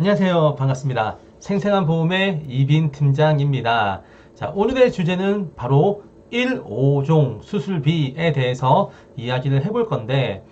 안녕하세요. 반갑습니다. 생생한 보험의 이빈 팀장입니다. 자, 오늘의 주제는 바로 1, 5종 수술비에 대해서 이야기를 해볼 건데,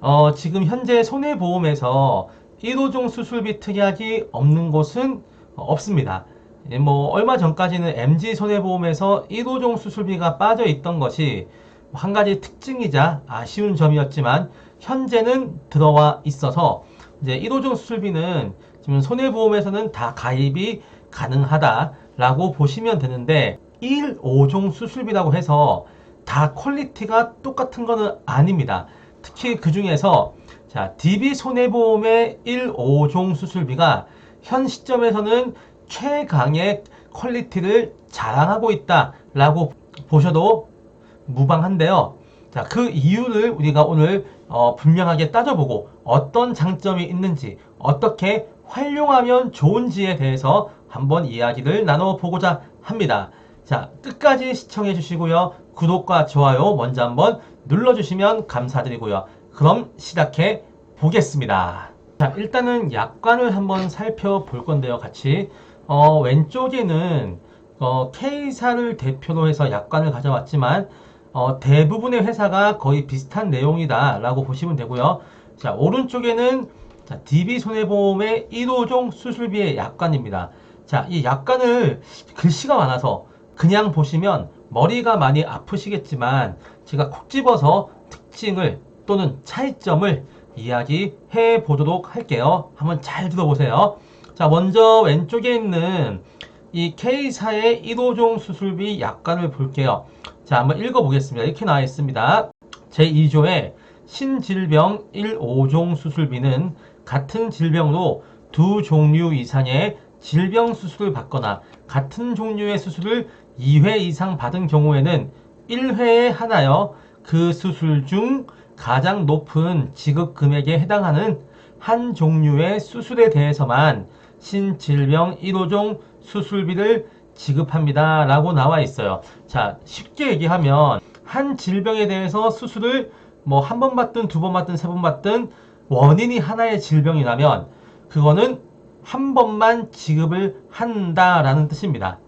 어, 지금 현재 손해보험에서 1, 5종 수술비 특약이 없는 곳은 없습니다. 예, 뭐, 얼마 전까지는 MG 손해보험에서 1, 5종 수술비가 빠져 있던 것이 한 가지 특징이자 아쉬운 점이었지만, 현재는 들어와 있어서, 이제 1호종 수술비는 지금 손해보험에서는 다 가입이 가능하다라고 보시면 되는데 1, 5종 수술비라고 해서 다 퀄리티가 똑같은 거는 아닙니다. 특히 그 중에서 자, DB 손해보험의 1, 5종 수술비가 현 시점에서는 최강의 퀄리티를 자랑하고 있다라고 보셔도 무방한데요. 자, 그 이유를 우리가 오늘 어, 분명하게 따져보고 어떤 장점이 있는지 어떻게 활용하면 좋은지에 대해서 한번 이야기를 나눠보고자 합니다. 자, 끝까지 시청해 주시고요. 구독과 좋아요 먼저 한번 눌러주시면 감사드리고요. 그럼 시작해 보겠습니다. 자, 일단은 약관을 한번 살펴볼 건데요. 같이. 어, 왼쪽에는 어, K사를 대표로 해서 약관을 가져왔지만 어, 대부분의 회사가 거의 비슷한 내용이다 라고 보시면 되고요. 자, 오른쪽에는 자, DB 손해보험의 1호종 수술비의 약관입니다. 자, 이 약관을 글씨가 많아서 그냥 보시면 머리가 많이 아프시겠지만 제가 콕 집어서 특징을 또는 차이점을 이야기해 보도록 할게요. 한번 잘 들어보세요. 자, 먼저 왼쪽에 있는 이 K사의 1호종 수술비 약관을 볼게요. 자, 한번 읽어보겠습니다. 이렇게 나와 있습니다. 제2조에 신질병 1, 5종 수술비는 같은 질병으로 두 종류 이상의 질병 수술을 받거나 같은 종류의 수술을 2회 이상 받은 경우에는 1회에 하나여 그 수술 중 가장 높은 지급 금액에 해당하는 한 종류의 수술에 대해서만 신질병 1호종 수술비를 지급합니다. 라고 나와 있어요. 자, 쉽게 얘기하면 한 질병에 대해서 수술을 뭐 한 번 받든 두 번 받든 세 번 받든 원인이 하나의 질병이라면 그거는 한 번만 지급을 한다라는 뜻입니다.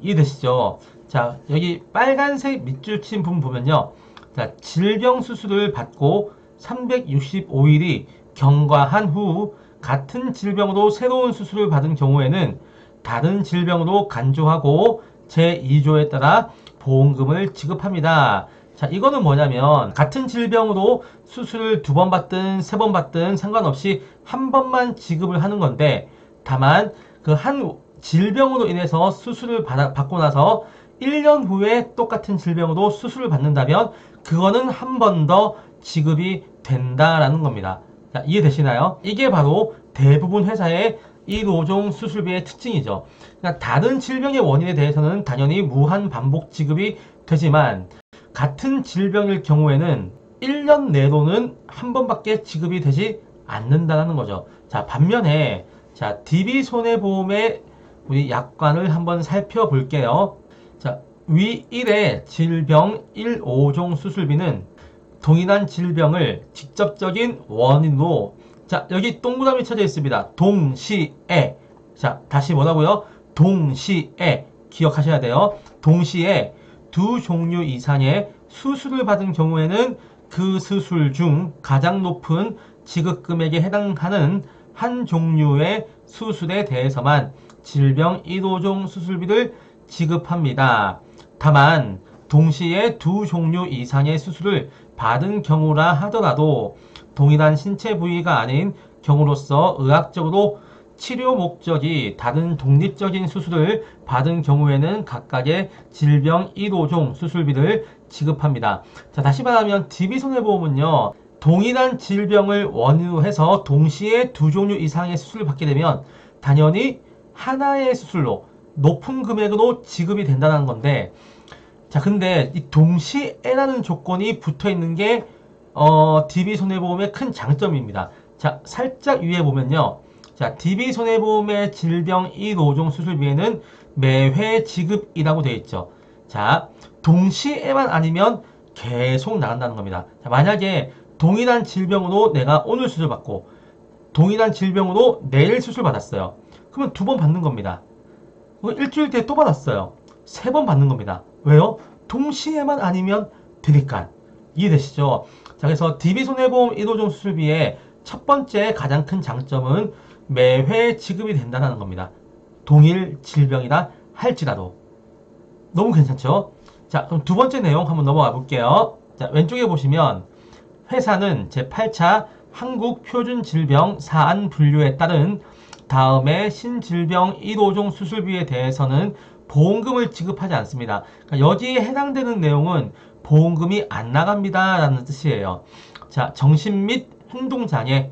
이해되시죠? 자, 여기 빨간색 밑줄 친 부분 보면요. 자, 질병 수술을 받고 365일이 경과한 후 같은 질병으로 새로운 수술을 받은 경우에는 다른 질병으로 간주하고 제2조에 따라 보험금을 지급합니다. 자, 이거는 뭐냐면 같은 질병으로 수술을 두 번 받든 세 번 받든 상관없이 한 번만 지급을 하는 건데 다만 그 한 질병으로 인해서 수술을 받아, 받고 나서 1년 후에 똑같은 질병으로 수술을 받는다면 그거는 한 번 더 지급이 된다라는 겁니다. 자, 이해되시나요? 이게 바로 대부분 회사의 1호종 수술비의 특징이죠. 그러니까 다른 질병의 원인에 대해서는 당연히 무한 반복 지급이 되지만 같은 질병일 경우에는 1년 내로는 한 번밖에 지급이 되지 않는다는 거죠. 자, 반면에 자, DB 손해보험의 우리 약관을 한번 살펴볼게요. 자, 위 1의 질병 1, 5종 수술비는 동일한 질병을 직접적인 원인으로 자, 여기 동그라미 쳐져 있습니다. 동시에. 자, 다시 뭐라고요? 동시에. 기억하셔야 돼요. 동시에 두 종류 이상의 수술을 받은 경우에는 그 수술 중 가장 높은 지급 금액에 해당하는 한 종류의 수술에 대해서만 질병 1호종 수술비를 지급합니다. 다만 동시에 두 종류 이상의 수술을 받은 경우라 하더라도 동일한 신체 부위가 아닌 경우로서 의학적으로 치료 목적이 다른 독립적인 수술을 받은 경우에는 각각의 질병 1호종 수술비를 지급합니다. 자, 다시 말하면 DB 손해보험은요. 동일한 질병을 원인으로 해서 동시에 두 종류 이상의 수술을 받게 되면 당연히 하나의 수술로 높은 금액으로 지급이 된다는 건데 자, 근데 이 동시에라는 조건이 붙어 있는 게 어, DB 손해보험의 큰 장점입니다. 자, 살짝 위에 보면요. 자, DB 손해보험의 질병 1, 5종 수술비에는 매회 지급이라고 되어 있죠. 자, 동시에만 아니면 계속 나간다는 겁니다. 자, 만약에 동일한 질병으로 내가 오늘 수술 받고 동일한 질병으로 내일 수술 받았어요. 그러면 두 번 받는 겁니다. 일주일 뒤에 또 받았어요. 세 번 받는 겁니다. 왜요? 동시에만 아니면 되니까. 이해되시죠? 자, 그래서 DB손해보험 1호종 수술비의 첫 번째 가장 큰 장점은 매회 지급이 된다는 겁니다. 동일 질병이라 할지라도. 너무 괜찮죠? 자, 그럼 두 번째 내용 한번 넘어가 볼게요. 자, 왼쪽에 보시면 회사는 제8차 한국표준질병 사안 분류에 따른 다음에 신질병 1호종 수술비에 대해서는 보험금을 지급하지 않습니다. 그러니까 여기에 해당되는 내용은 보험금이 안 나갑니다. 라는 뜻이에요. 자, 정신 및 행동장애,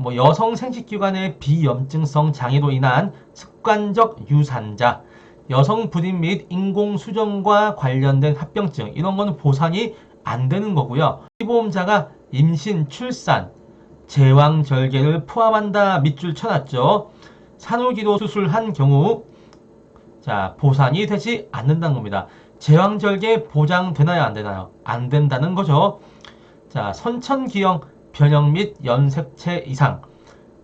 뭐 여성 생식기관의 비염증성 장애로 인한 습관적 유산자, 여성 불임 및 인공수정과 관련된 합병증, 이런 거는 보상이 안 되는 거고요. 피보험자가 임신, 출산, 제왕절개를 포함한다 밑줄 쳐놨죠. 산후기도 수술한 경우 자 보상이 되지 않는다는 겁니다. 제왕절개 보장되나요 안 되나요? 안 된다는 거죠. 자 선천기형 변형 및 연색체 이상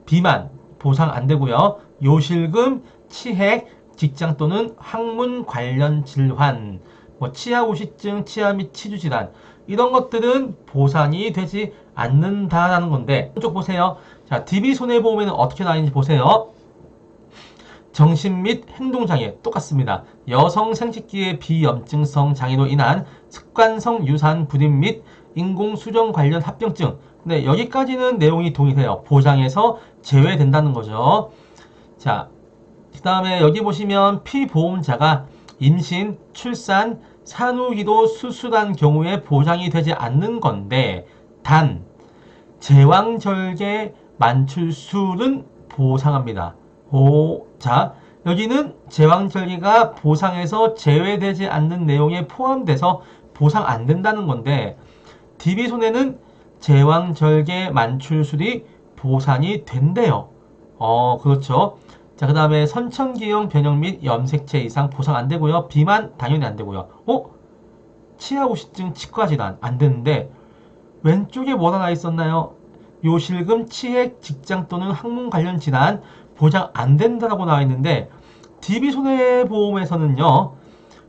비만 보상 안 되고요. 요실금, 치핵, 직장 또는 학문 관련 질환, 뭐 치아 우시증, 치아 및 치주 질환 이런 것들은 보상이 되지 않는다라는 건데 이쪽 보세요. 자, DB 손해보험에는 어떻게 나있는지 보세요. 정신 및 행동장애 똑같습니다. 여성 생식기의 비염증성 장애로 인한 습관성 유산 불임 및 인공수정 관련 합병증. 네, 여기까지는 내용이 동일해요. 보장에서 제외된다는 거죠. 자, 그 다음에 여기 보시면 피보험자가 임신, 출산, 산후기도 수술한 경우에 보장이 되지 않는 건데 단 제왕절개 만출술은 보상합니다. 오, 자 여기는 제왕절개가 보상에서 제외되지 않는 내용에 포함돼서 보상 안 된다는 건데 DB 손해는 제왕절개 만출술이 보상이 된대요. 어, 그렇죠. 자, 그 다음에 선천기형 변형 및 염색체 이상 보상 안 되고요. 비만 당연히 안 되고요. 어? 치아우시증 치과 질환 안 되는데 왼쪽에 뭐가 나 있었나요? 요실금, 치핵, 직장 또는 학문 관련 질환 보장 안 된다라고 나와 있는데 DB 손해보험에서는요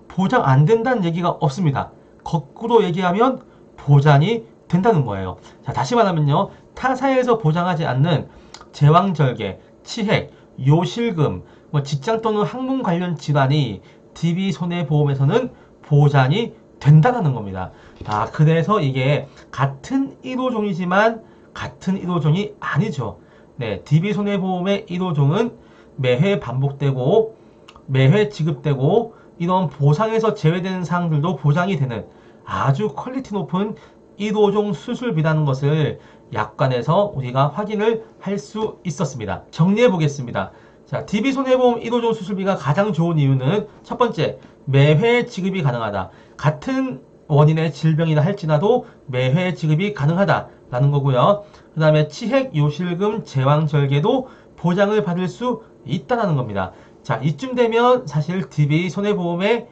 보장 안 된다는 얘기가 없습니다. 거꾸로 얘기하면 보장이 된다는 거예요. 자 다시 말하면요 타사에서 보장하지 않는 제왕절개, 치핵, 요실금, 뭐 직장 또는 학문 관련 질환이 DB 손해보험에서는 보장이 된다는 겁니다. 아, 그래서 이게 같은 1호종이지만 같은 1호종이 아니죠. 네, DB 손해보험의 1호종은 매회 반복되고 매회 지급되고 이런 보상에서 제외되는 사항들도 보장이 되는 아주 퀄리티 높은 1호종 수술비라는 것을 약관에서 우리가 확인을 할 수 있었습니다. 정리해 보겠습니다. 자, DB 손해보험 1호종 수술비가 가장 좋은 이유는 첫 번째, 매회 지급이 가능하다. 같은 원인의 질병이라 할지라도 매회 지급이 가능하다라는 거고요. 그 다음에 치핵, 요실금, 제왕 절개도 보장을 받을 수 있다라는 겁니다. 자, 이쯤 되면 사실 DB 손해보험의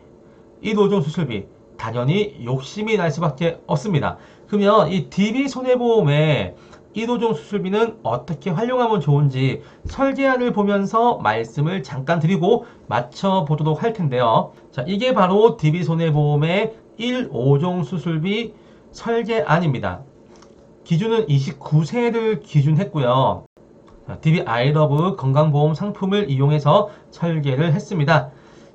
1호종 수술비 당연히 욕심이 날 수밖에 없습니다. 그러면 이 DB 손해보험의 1호종 수술비는 어떻게 활용하면 좋은지 설계안을 보면서 말씀을 잠깐 드리고 맞춰보도록 할 텐데요. 자, 이게 바로 DB 손해보험의 1호종 수술비 설계안입니다. 기준은 29세를 기준했고요. DB 아이러브 건강보험 상품을 이용해서 설계를 했습니다.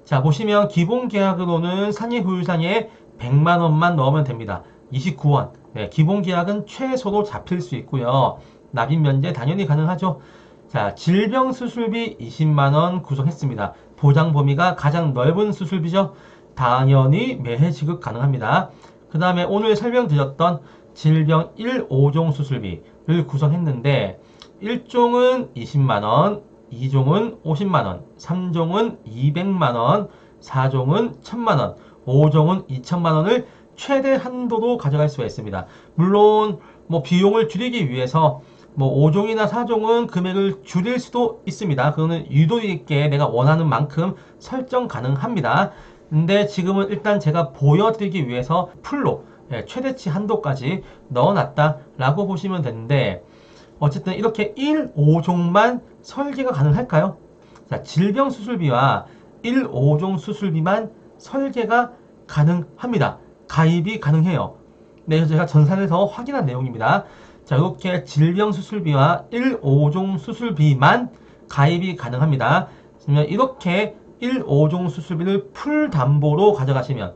자, 보시면 기본 계약으로는 산예후유상에 100만원만 넣으면 됩니다. 29원. 네, 기본 계약은 최소로 잡힐 수 있고요. 납입 면제 당연히 가능하죠. 자, 질병 수술비 20만 원 구성했습니다. 보장 범위가 가장 넓은 수술비죠. 당연히 매해 지급 가능합니다. 그 다음에 오늘 설명드렸던 질병 1, 5종 수술비를 구성했는데 1종은 20만원, 2종은 50만원, 3종은 200만원, 4종은 1000만원, 5종은 2000만원을 최대 한도로 가져갈 수가 있습니다. 물론 뭐 비용을 줄이기 위해서 뭐 5종이나 4종은 금액을 줄일 수도 있습니다. 그거는 유도 있게 내가 원하는 만큼 설정 가능합니다. 근데 지금은 일단 제가 보여드리기 위해서 풀로 예, 최대치 한도까지 넣어놨다라고 보시면 되는데 어쨌든 이렇게 1, 5종만 설계가 가능할까요? 자, 질병 수술비와 1, 5종 수술비만 설계가 가능합니다. 가입이 가능해요. 네, 그래서 제가 전산에서 확인한 내용입니다. 자, 이렇게 질병 수술비와 1, 5종 수술비만 가입이 가능합니다. 그러면 이렇게 1, 5종 수술비를 풀 담보로 가져가시면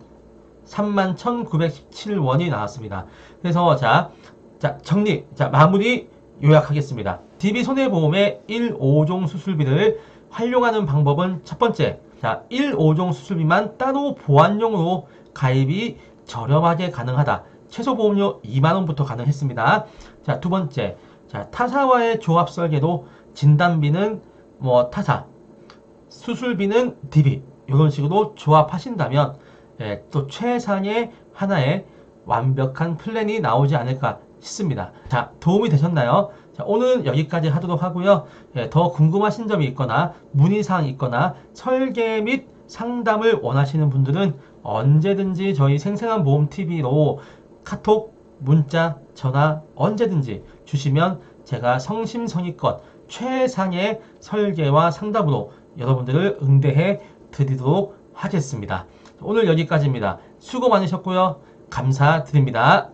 31,917원이 나왔습니다. 그래서 자, 자, 정리, 자, 마무리 요약하겠습니다. DB 손해보험의 1, 5종 수술비를 활용하는 방법은 첫 번째, 자, 1, 5종 수술비만 따로 보안용으로 가입이 저렴하게 가능하다. 최소 보험료 2만원부터 가능했습니다. 자, 두 번째, 자, 타사와의 조합 설계도 진단비는 뭐 타사, 수술비는 DB, 이런 식으로 조합하신다면 예, 또 최상의 하나의 완벽한 플랜이 나오지 않을까 싶습니다. 자, 도움이 되셨나요? 자, 오늘은 여기까지 하도록 하고요. 예, 더 궁금하신 점이 있거나 문의사항이 있거나 설계 및 상담을 원하시는 분들은 언제든지 저희 생생한 보험 TV로 카톡, 문자, 전화 언제든지 주시면 제가 성심성의껏 최상의 설계와 상담으로 여러분들을 응대해 드리도록 하겠습니다. 오늘 여기까지입니다. 수고 많으셨고요. 감사드립니다.